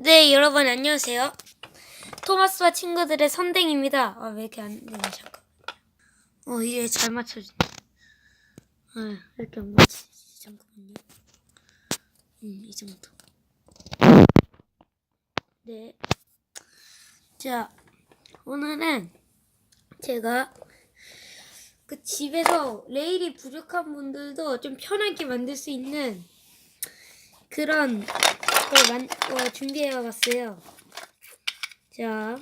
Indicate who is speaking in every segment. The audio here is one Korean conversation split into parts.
Speaker 1: 네, 여러분 안녕하세요. 토마스와 친구들의 선댕입니다. 아, 왜 이렇게 안 되냐, 잠깐. 어, 이제 잘 맞춰지네. 아, 왜 이렇게 안 맞추지? 잠깐만요. 음, 이 정도. 네. 자, 오늘은 제가 그 집에서 레일이 부족한 분들도 좀 편하게 만들 수 있는 그런 걸 만, 어, 준비해봤어요. 자,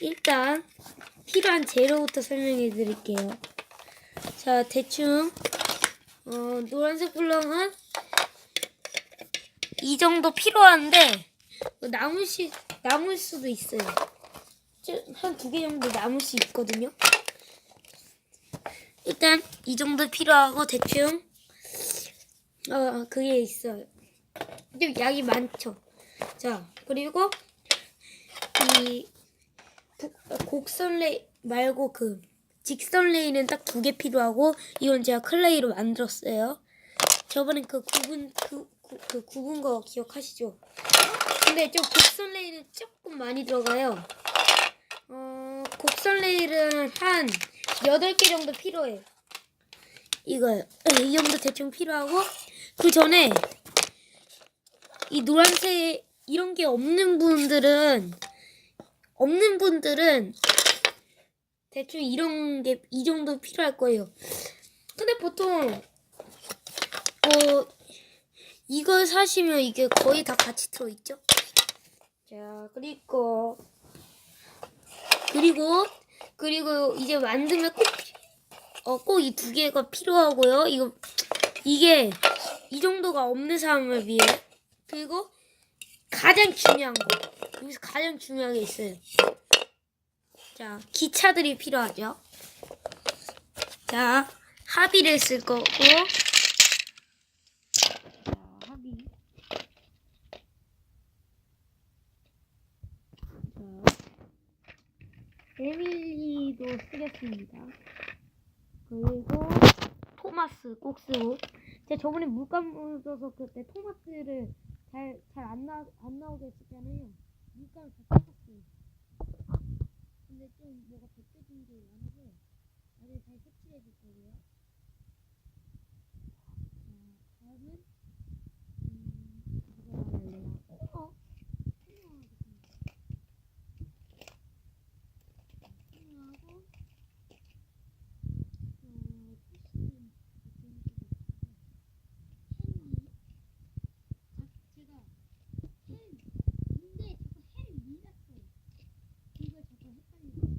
Speaker 1: 일단 필요한 재료부터 설명해 드릴게요. 자, 대충 어, 노란색 블럭은 이 정도 필요한데 뭐 남을 시 남을 수도 있어요. 한 두 개 정도 남을 수 있거든요. 일단 이 정도 필요하고 대충 어 그게 있어요. 좀 양이 많죠. 자 그리고 이 부- 곡선 레이 말고 그 직선 레이는 딱 두 개 필요하고 이건 제가 클레이로 만들었어요. 저번에 그 구분 그, 구, 그 구분 거 기억하시죠? 근데 좀 곡선 레일은 조금 많이 들어가요. 어, 곡선 레일은 한 8개 정도 필요해요. 이거요. 이 정도 대충 필요하고 그 전에 이 노란색 이런 게 없는 분들은 없는 분들은 대충 이런 게 이 정도 필요할 거예요. 근데 보통 어 이걸 사시면 이게 거의 다 같이 들어 있죠. 자 그리고 그리고 그리고 이제 만들면 꼭 어 꼭 이 두 개가 필요하고요. 이거 이게 이 정도가 없는 사람을 위해 그리고 가장 중요한 거 여기서 가장 중요한 게 있어요. 자 기차들이 필요하죠. 자 합의를 쓸 거고 에밀리도 쓰겠습니다. 그리고 토마스 꼭 쓰고 제가 저번에 물감 묻어서 그때 토마스를 잘 잘 안 나 안 나오게 했었잖아요. 물감을 다 썼었어요. 근데 좀 뭐가 벗겨진 게 많아서 나중에 잘 색칠해 줄 거고요. 자, 다음은 음, 이거 말할래요. 어? 설명하겠습니다. 설명하고 어, 푸시는 어떤 식으로 햄이 자, 제가 햄 근데 자꾸 햄 밀렸어요. 이걸 자꾸 헷갈리고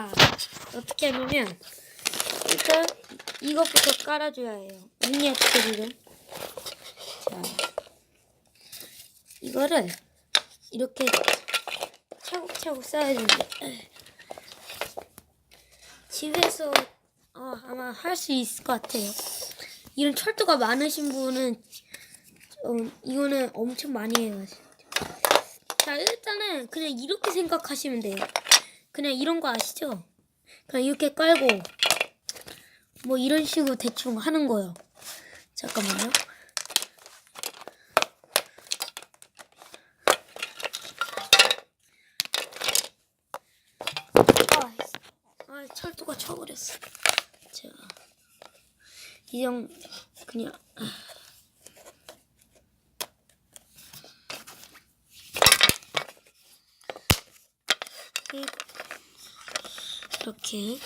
Speaker 1: 아, 어떻게 하냐면, 일단, 이것부터 깔아줘야 해요. 미니어처리를. 자, 이거를, 이렇게, 차곡차곡 쌓아야 되는데, 집에서, 어, 아마 할 수 있을 것 같아요. 이런 철도가 많으신 분은, 어, 이거는 엄청 많이 해요. 자, 일단은 그냥 이렇게 생각하시면 돼요. 그냥 이런 거 아시죠? 그냥 이렇게 깔고 뭐 이런 식으로 대충 하는 거예요. 잠깐만요. 아, 아 철도가 쳐버렸어. 자, 이정 그냥. 아. 이렇게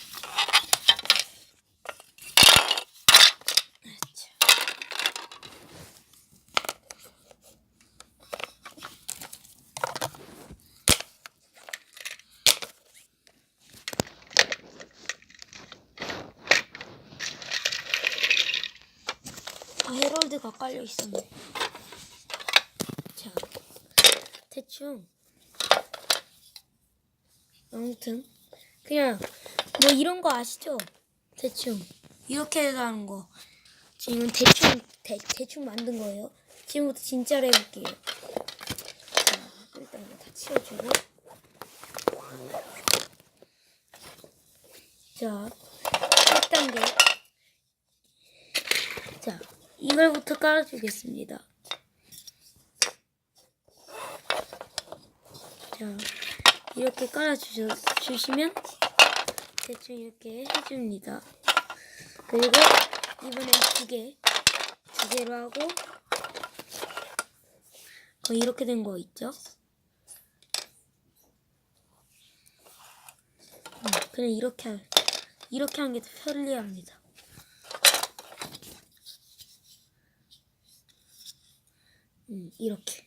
Speaker 1: 아, 헤럴드가 깔려 있었네. 자, 대충 아무튼 그냥 뭐 이런 거 아시죠? 대충 이렇게 하는 거 지금 대충 대, 대충 만든 거예요. 지금부터 진짜로 해볼게요. 자, 일단 다 치워주고 자 1단계 자 이걸부터 깔아주겠습니다. 자 이렇게 깔아주시면 대충 이렇게 해줍니다. 그리고 이번엔 두 개, 두 개로 하고 어, 이렇게 된 거 있죠? 음, 그냥 이렇게 하- 이렇게 하는 게더 편리합니다. 음, 이렇게.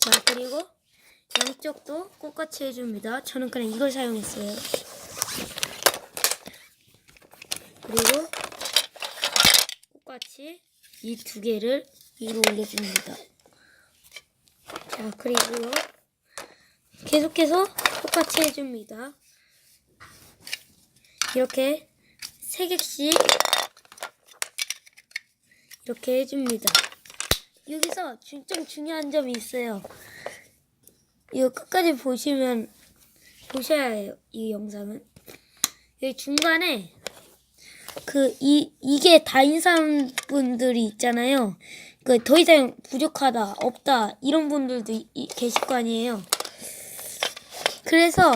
Speaker 1: 자 그리고 양쪽도 똑같이 해줍니다. 저는 그냥 이걸 사용했어요. 그리고 똑같이 이 두 개를 위로 올려줍니다. 자, 그리고요. 계속해서 똑같이 해줍니다. 이렇게 세 개씩 이렇게 해줍니다. 여기서 주- 좀 중요한 점이 있어요. 이거 끝까지 보시면 보셔야 해요. 이 영상은 여기 중간에 그 이 이게 다인 사람분들이 있잖아요. 그 더 이상 부족하다, 없다 이런 분들도 이- 이- 계실 거 아니에요. 그래서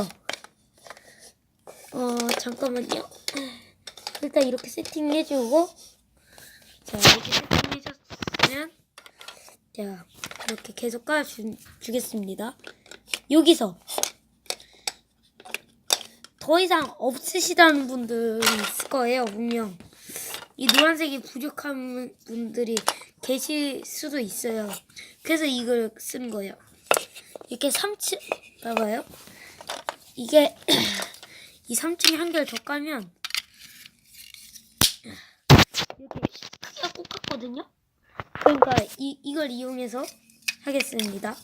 Speaker 1: 어 잠깐만요. 일단 이렇게 세팅해주고 자 이렇게 세팅해줬으면 자 이렇게 계속 깔아주겠습니다. 여기서 더 이상 없으시다는 분들이 있을 거예요, 분명. 이 노란색이 부족한 분들이 계실 수도 있어요. 그래서 이걸 쓴 거예요. 이렇게 3층, 봐봐요. 이게, 이 3층에 한 개를 더 까면, 이렇게 크기가 똑같거든요? 그러니까 이, 이걸 이용해서 하겠습니다.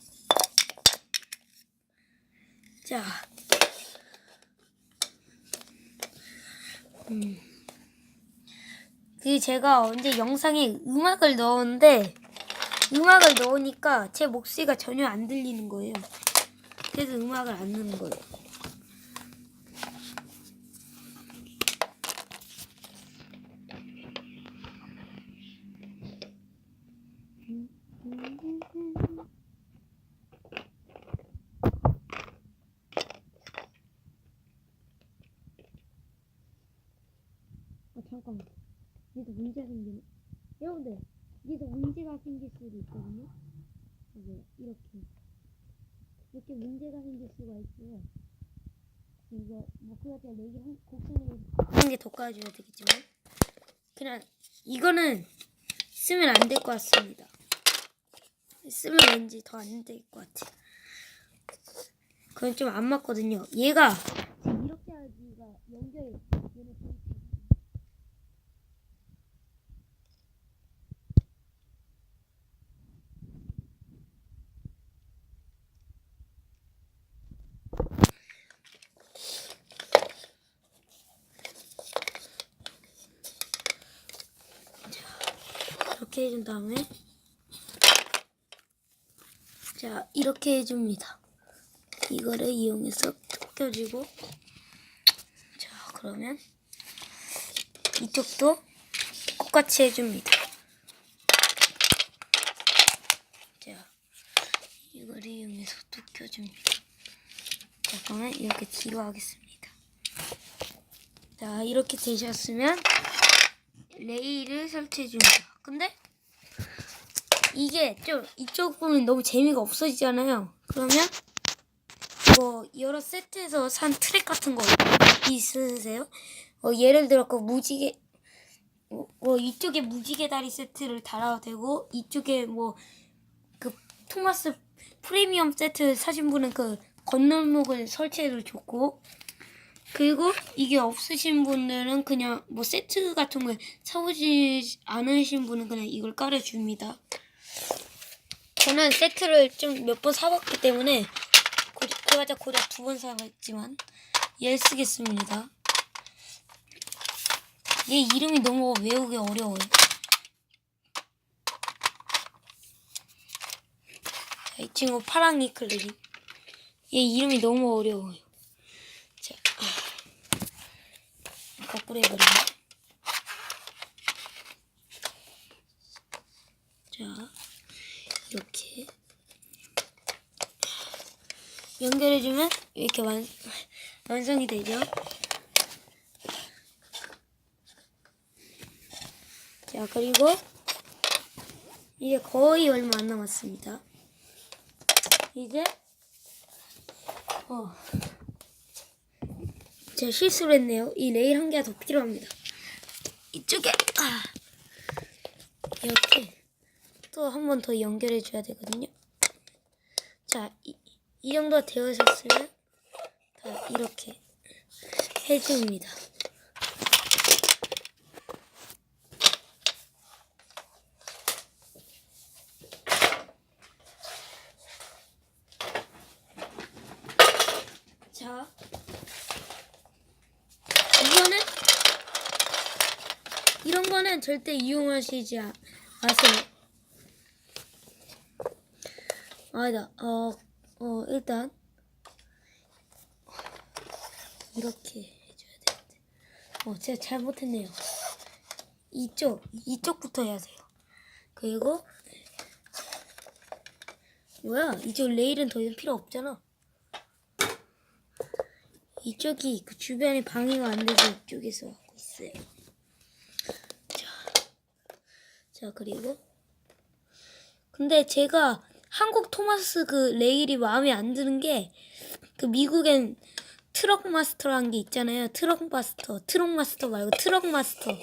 Speaker 1: 자, 그 제가 언제 영상에 음악을 넣었는데 음악을 넣으니까 제 목소리가 전혀 안 들리는 거예요. 그래서 음악을 안 넣는 거예요. 아 잠깐만. 여기서 문제 생기네. 여기서 문제가 생길 수도 있거든요. 이게 이렇게 이렇게 문제가 생길 수가 있어요. 이거 뭐 그렇게 내기 한 곡선을 한개 더 까줘야 되겠지만 그냥 이거는 쓰면 안 될 것 같습니다. 쓰면 왠지 더 안 될 것 같아. 그건 좀 안 맞거든요. 얘가 이렇게 하기가 연결이 얘는 좀 이렇게 해준 다음에 자 이렇게 해줍니다. 이거를 이용해서 툭 껴주고 자 그러면 이쪽도 똑같이 해줍니다. 자 이거를 이용해서 툭 껴줍니다. 자 그러면 이렇게 뒤로 하겠습니다. 자 이렇게 되셨으면 레일을 설치해 줍니다. 근데 이게 좀 이쪽 부분 너무 재미가 없어지잖아요. 그러면 뭐 여러 세트에서 산 트랙 같은 거 있으세요? 어, 예를 들어 그 무지개 어, 뭐 이쪽에 무지개 다리 세트를 달아도 되고 이쪽에 뭐 그 토마스 프리미엄 세트 사신 분은 그 건널목을 설치해도 좋고 그리고 이게 없으신 분들은 그냥 뭐 세트 같은 거 사오지 않으신 분은 그냥 이걸 깔아줍니다. 자, 저는 세트를 좀 몇 번 사봤기 때문에 고, 그가자 고작 두 번 사봤지만 얘를 쓰겠습니다. 얘 이름이 너무 외우기 어려워요. 자, 이 친구 파랑이 클레리. 얘 이름이 너무 어려워요. 자, 아, 거꾸로 해버리네. 자, 이렇게 연결해주면 이렇게 완, 완성이 되죠. 자, 그리고 이제 거의 얼마 안 남았습니다. 이제 어 제가 실수를 했네요. 이 레일 한 개가 더 필요합니다. 이쪽에 아, 이렇게 또 한 번 더 연결해 줘야 되거든요. 자, 이, 이 정도가 되어졌으면 다 이렇게 해줍니다. 자, 이거는 이런 거는 절대 이용하시지 아- 마세요. 아니다. 어, 어 일단 이렇게 해줘야 되는데. 어, 제가 잘못했네요. 이쪽 이쪽부터 해야 돼요. 그리고 뭐야? 이쪽 레일은 더 이상 필요 없잖아. 이쪽이 그 주변에 방해가 안 돼서 이쪽에서 하고 있어요. 자, 자 그리고 근데 제가 한국 토마스 그 레일이 마음에 안 드는 게 그 미국엔 트럭 마스터라는 게 있잖아요. 트럭 마스터, 트럭 마스터 말고 트럭 마스터.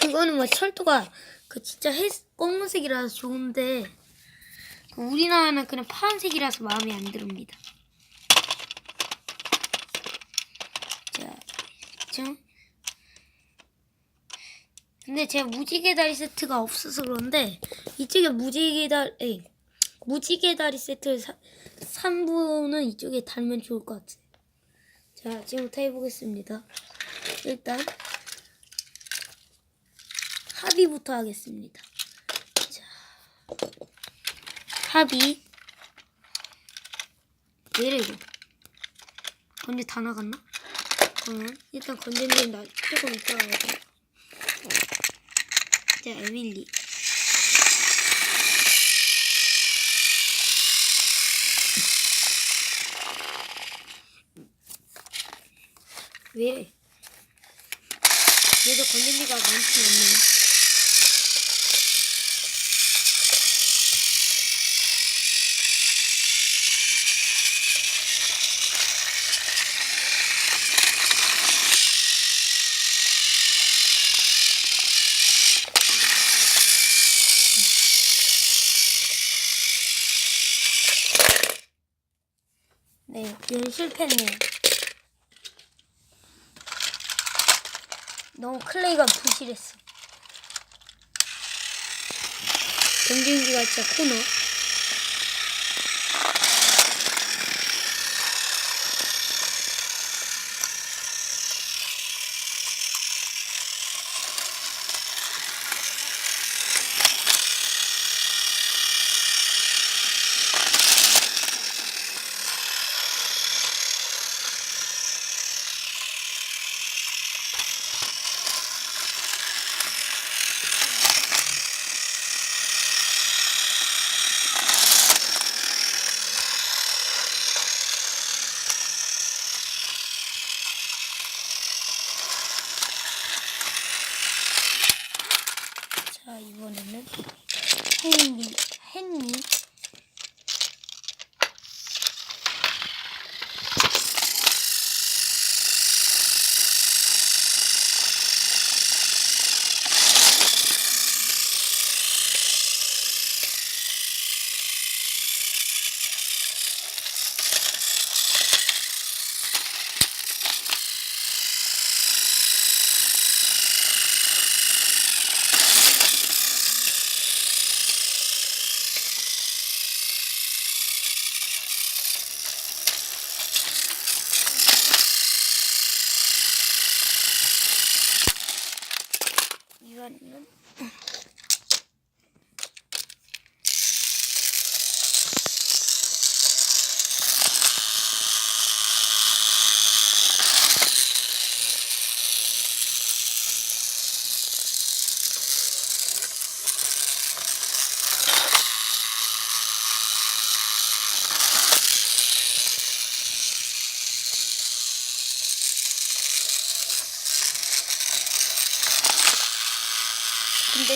Speaker 1: 그거는 뭐 철도가 그 진짜 해, 검은색이라서 좋은데 그 우리나라는 그냥 파란색이라서 마음에 안 듭니다. 자, 좀. 근데 제가 무지개 다리 세트가 없어서 그런데 이쪽에 무지개 다리, 무지개 다리 세트를 사, 산 분은 이쪽에 달면 좋을 것 같아요. 자, 지금부터 해보겠습니다. 일단 합의부터 하겠습니다. 자, 합의. 내리고. 건재 다 나갔나? 그러면 일단 건재님 나 조금 이따가 해야 돼. 자, 에밀리. 왜? 그래도 건전지가 많진 않네. 네, 얘는 실패했네요. 너무 클레이가 부실했어. 경쟁기가 진짜 코너.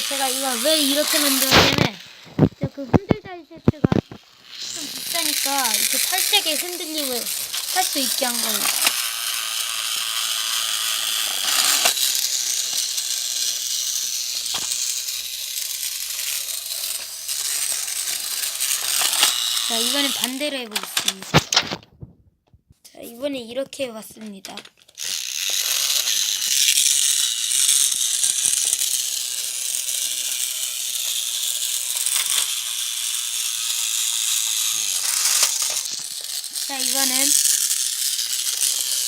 Speaker 1: 제가 이거 왜 이렇게 만들었냐면 그 흔들다리 세트가 좀 비싸니까 이렇게 팔짝의 흔들림을 할 수 있게 한 거예요. 자, 이번엔 반대로 해보겠습니다. 자, 이번에 이렇게 해봤습니다. 자, 이거는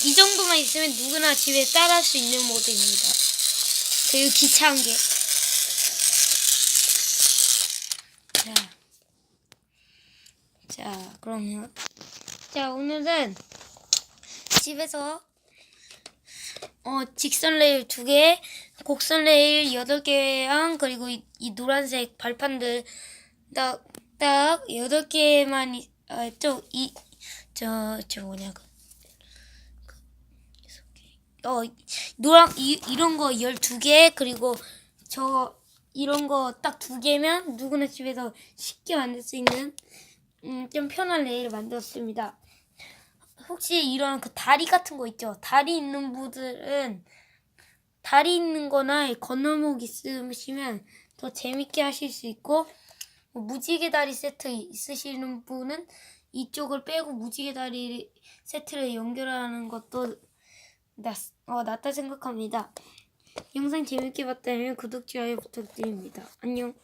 Speaker 1: 이 정도만 있으면 누구나 집에 따라할 수 있는 모드입니다. 그리고 기차한 게. 자. 자, 그러면. 자, 오늘은 집에서 어, 직선 레일 두 개, 곡선 레일 여덟 개랑 그리고 이, 이 노란색 발판들 딱, 딱 여덟 개만, 이- 어, 좀, 이, 저, 저 뭐냐, 그, 그, 어, 노랑, 이, 이런 거 12개, 그리고 저, 이런 거 딱 두 개면 누구나 집에서 쉽게 만들 수 있는, 음, 좀 편한 레일을 만들었습니다. 혹시 이런 그 다리 같은 거 있죠? 다리 있는 분들은 다리 있는 거나 건널목 있으시면 더 재밌게 하실 수 있고, 뭐 무지개 다리 세트 있으시는 분은 이쪽을 빼고 무지개 다리 세트를 연결하는 것도 낫, 어, 낫다 생각합니다. 영상 재밌게 봤다면 구독, 좋아요 부탁드립니다. 안녕.